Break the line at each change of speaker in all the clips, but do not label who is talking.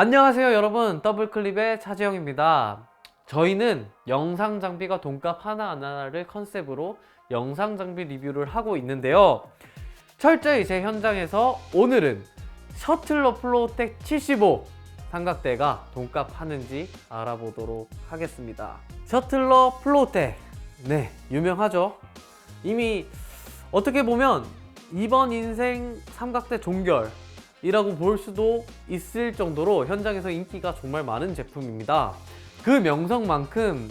안녕하세요 여러분. 더블클립의 차지영입니다. 저희는 영상 장비가 돈값 하나하나를 컨셉으로 영상 장비 리뷰를 하고 있는데요. 철저히 제 현장에서 오늘은 셔틀러 플로우텍 75 삼각대가 돈값 하는지 알아보도록 하겠습니다. 셔틀러 플로우텍. 네 유명하죠. 이미 어떻게 보면 이번 인생 삼각대 종결 이라고 볼 수도 있을 정도로 현장에서 인기가 정말 많은 제품입니다. 그 명성만큼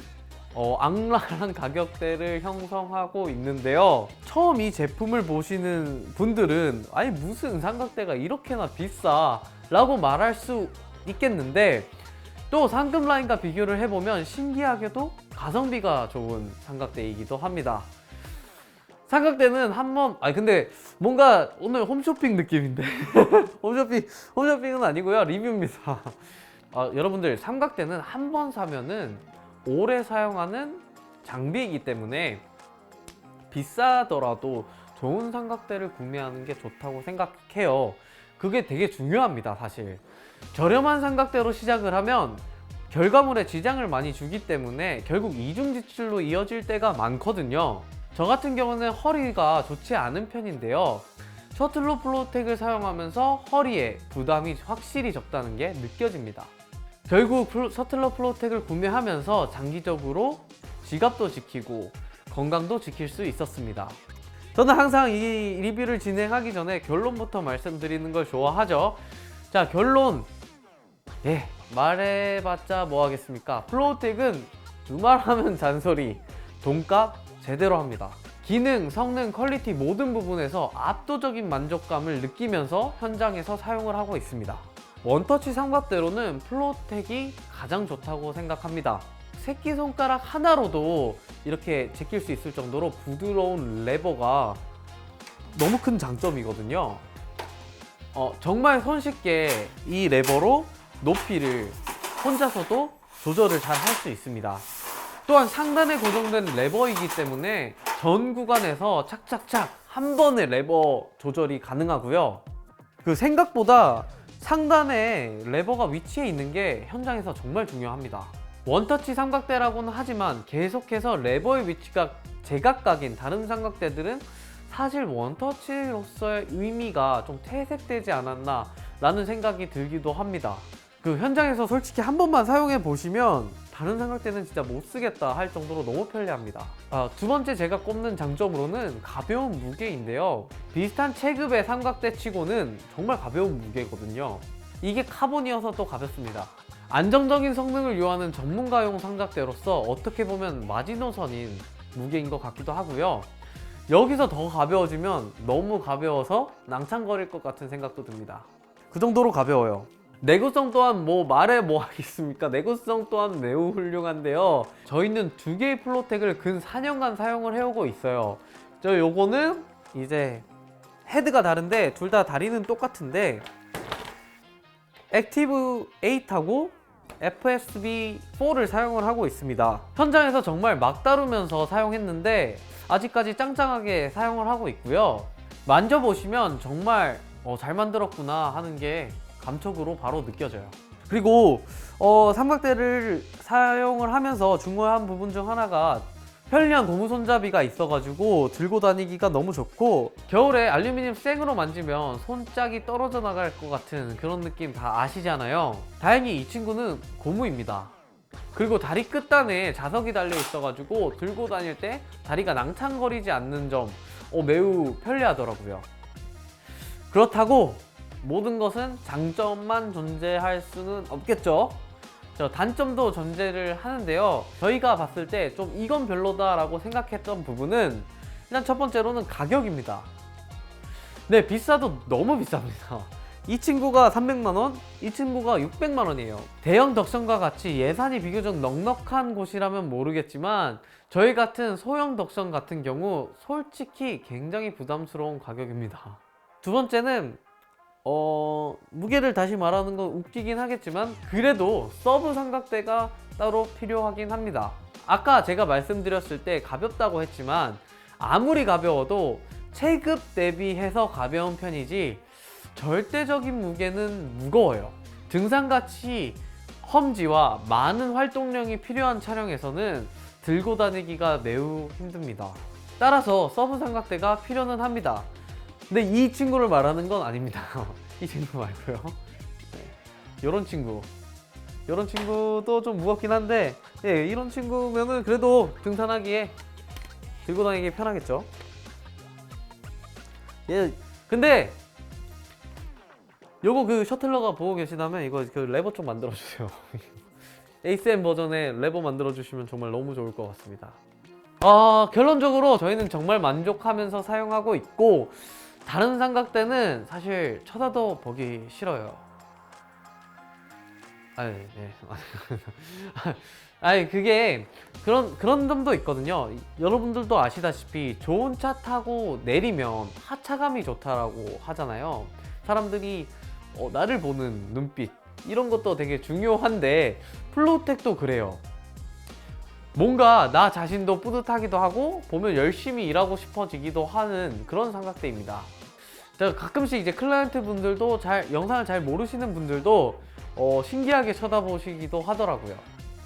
어, 악랄한 가격대를 형성하고 있는데요. 처음 이 제품을 보시는 분들은 아니 무슨 삼각대가 이렇게나 비싸 라고 말할 수 있겠는데 또 상금 라인과 비교를 해보면 신기하게도 가성비가 좋은 삼각대이기도 합니다. 삼각대는 한번 아니 근데 뭔가 오늘 홈쇼핑 느낌인데 홈쇼핑 홈쇼핑은 아니고요 리뷰입니다. 아, 여러분들 삼각대는 한 번 사면은 오래 사용하는 장비이기 때문에 비싸더라도 좋은 삼각대를 구매하는 게 좋다고 생각해요. 그게 되게 중요합니다, 사실. 저렴한 삼각대로 시작을 하면 결과물에 지장을 많이 주기 때문에 결국 이중 지출로 이어질 때가 많거든요. 저 같은 경우는 허리가 좋지 않은 편인데요. 셔틀로 플로텍을 사용하면서 허리에 부담이 확실히 적다는 게 느껴집니다. 결국 셔틀러 플로텍을 구매하면서 장기적으로 지갑도 지키고 건강도 지킬 수 있었습니다. 저는 항상 이 리뷰를 진행하기 전에 결론부터 말씀드리는 걸 좋아하죠. 자, 결론. 예, 말해봤자 뭐 하겠습니까? 플로우텍은 두말하면 잔소리, 돈값 제대로 합니다. 기능, 성능, 퀄리티 모든 부분에서 압도적인 만족감을 느끼면서 현장에서 사용을 하고 있습니다. 원터치 삼각대로는 플로텍이 가장 좋다고 생각합니다. 새끼손가락 하나로도 이렇게 제낄 수 있을 정도로 부드러운 레버가 너무 큰 장점이거든요. 어, 정말 손쉽게 이 레버로 높이를 혼자서도 조절을 잘 할 수 있습니다. 또한 상단에 고정된 레버이기 때문에 전 구간에서 착착착 한 번에 레버 조절이 가능하고요. 그 생각보다 상단에 레버가 위치해 있는 게 현장에서 정말 중요합니다. 원터치 삼각대라고는 하지만 계속해서 레버의 위치가 제각각인 다른 삼각대들은 사실 원터치로서의 의미가 좀 퇴색되지 않았나 라는 생각이 들기도 합니다. 그 현장에서 솔직히 한 번만 사용해 보시면 다른 삼각대는 진짜 못 쓰겠다 할 정도로 너무 편리합니다. 아, 두 번째 제가 꼽는 장점으로는 가벼운 무게인데요. 비슷한 체급의 삼각대 치고는 정말 가벼운 무게거든요. 이게 카본이어서 또 가볍습니다. 안정적인 성능을 요하는 전문가용 삼각대로서 어떻게 보면 마지노선인 무게인 것 같기도 하고요. 여기서 더 가벼워지면 너무 가벼워서 낭창거릴 것 같은 생각도 듭니다. 그 정도로 가벼워요. 내구성 또한 뭐 말해 뭐 하겠습니까? 내구성 또한 매우 훌륭한데요. 저희는 두 개의 플로텍을 근 4년간 사용을 해오고 있어요. 저 요거는 이제 헤드가 다른데 둘 다 다리는 똑같은데 액티브 8하고 FSB4를 사용을 하고 있습니다. 현장에서 정말 막 다루면서 사용했는데 아직까지 짱짱하게 사용을 하고 있고요. 만져보시면 정말 어, 잘 만들었구나 하는 게 감촉으로 바로 느껴져요. 그리고 어, 삼각대를 사용을 하면서 중요한 부분 중 하나가 편리한 고무 손잡이가 있어가지고 들고 다니기가 너무 좋고 겨울에 알루미늄 생으로 만지면 손짝이 떨어져 나갈 것 같은 그런 느낌 다 아시잖아요. 다행히 이 친구는 고무입니다. 그리고 다리 끝단에 자석이 달려 있어가지고 들고 다닐 때 다리가 낭창거리지 않는 점 어, 매우 편리하더라고요. 그렇다고 모든 것은 장점만 존재할 수는 없겠죠. 저 단점도 존재를 하는데요. 저희가 봤을 때 좀 이건 별로다라고 생각했던 부분은 일단 첫 번째로는 가격입니다. 네, 비싸도 너무 비쌉니다. 이 친구가 300만원, 이 친구가 600만원이에요. 대형 덕션과 같이 예산이 비교적 넉넉한 곳이라면 모르겠지만 저희 같은 소형 덕션 같은 경우 솔직히 굉장히 부담스러운 가격입니다. 두 번째는 어, 무게를 다시 말하는 건 웃기긴 하겠지만 그래도 서브 삼각대가 따로 필요하긴 합니다. 아까 제가 말씀드렸을 때 가볍다고 했지만 아무리 가벼워도 체급 대비해서 가벼운 편이지 절대적인 무게는 무거워요. 등산같이 험지와 많은 활동량이 필요한 차량에서는 들고 다니기가 매우 힘듭니다. 따라서 서브 삼각대가 필요는 합니다. 근데 이 친구를 말하는 건 아닙니다. 이 친구 말고요. 네. 이런 친구. 이런 친구도 좀 무겁긴 한데, 예, 이런 친구면은 그래도 등산하기에 들고 다니기 편하겠죠. 예, 근데 요거 그 셔틀러가 보고 계시다면 이거 그 레버 좀 만들어 주세요. ASM 버전의 레버 만들어 주시면 정말 너무 좋을 것 같습니다. 아, 결론적으로 저희는 정말 만족하면서 사용하고 있고 다른 삼각대는 사실 쳐다도 보기 싫어요. 아니, 네. 아니 그게 그런 그런 점도 있거든요. 여러분들도 아시다시피 좋은 차 타고 내리면 하차감이 좋다라고 하잖아요. 사람들이 어, 나를 보는 눈빛 이런 것도 되게 중요한데 플로우텍도 그래요. 뭔가 나 자신도 뿌듯하기도 하고 보면 열심히 일하고 싶어지기도 하는 그런 삼각대입니다. 제가 가끔씩 이제 클라이언트 분들도 잘 영상을 잘 모르시는 분들도 어, 신기하게 쳐다보시기도 하더라고요.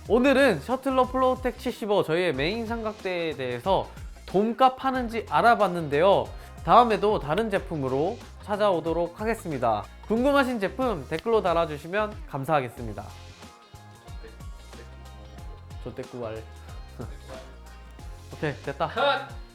오늘은 셔틀러 플로우텍 75 저희의 메인 삼각대에 대해서 돈값 하는지 알아봤는데요. 다음에도 다른 제품으로 찾아오도록 하겠습니다. 궁금하신 제품 댓글로 달아주시면 감사하겠습니다. 조떼꾸알. 오케이 됐다.
컷!